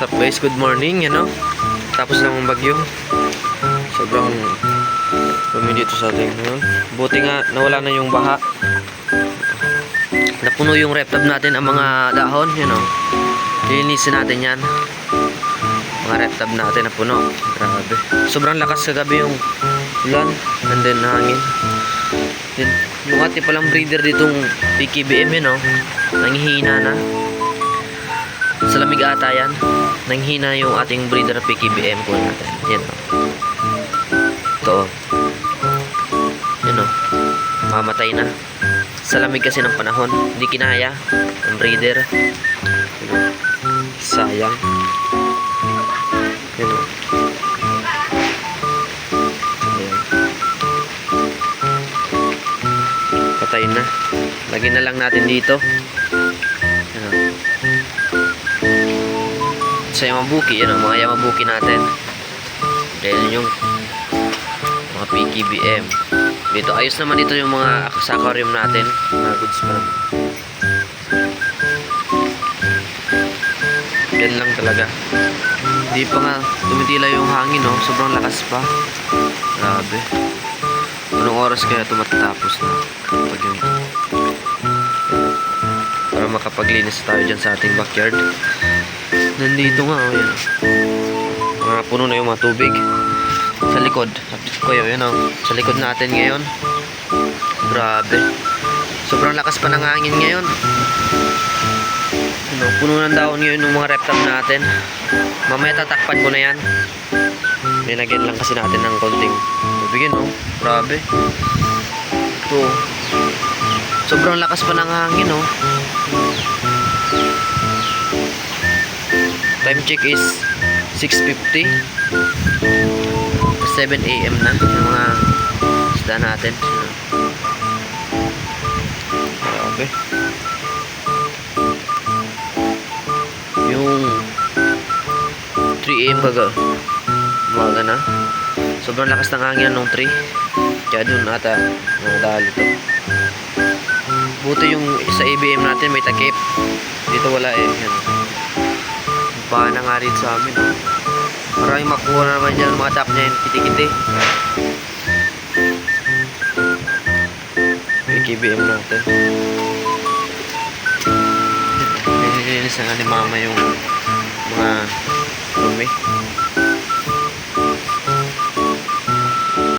Guys, good morning, ano? Tapos lang ang bagyo. Sobrang dumi dito sa ating ano? Buti nga nawala na yung baha. Napuno yung rep tab natin ang mga dahon, you know. Linisin natin yan. Mga rep tab natin na puno. Grabe. Sobrang lakas kagabi yung ulan and then hangin. Yun, yung ating palang breeder ditong PKBM yun, no? Nanghihina na. Sa lamig ata yan. Nanghina yung ating breeder PKBM ko natin. Yan, no? Ito, oh. Yun, no? Mamatay na. Sa lamig kasi ng panahon. Hindi kinaya. Ang breeder. Sayang. No? Ayan. Patay na. Lagyan na lang natin dito. Sa Yamabuki, yan o, mga Yamabuki natin. Dahil yung mga PKBM. Dito, ayos naman dito yung mga aquarium natin. Mga goods pa naman. Yan lang talaga. Hindi pa nga tumitila yung hangin, no? Sobrang lakas pa. Grabe. Anong oras kaya ito matatapos na? Pag yun. Para makapaglinis tayo dyan sa ating backyard. Nandito nga, oh, yan. Mga puno na yung mga tubig. Sa likod. Update ko yun, oh. Sa likod natin ngayon. Grabe. Sobrang lakas pa ng hangin ngayon. Ano, puno ng daon ngayon yung mga reptile natin. Mamaya tatakpan ko na yan. Nilagyan lang kasi natin ng konting tubig yun, no? Grabe. Ito. Sobrang lakas pa ng hangin, no? Time check is 6.50 7 a.m. na yung mga isda natin. Grabe. Yung 3 a.m. kaga umaga na. Sobrang lakas ng hangin nung 3. Kaya dun ata mga dahil ito. Buti yung sa ABM natin may takip. Dito wala eh. Yan. Baha na nga rin sa amin. Oh. Maraming makuha na naman dyan mga tap niya yung kiti-kiti. May KBM natin. Nililinis na nga ni mama yung mga dumi.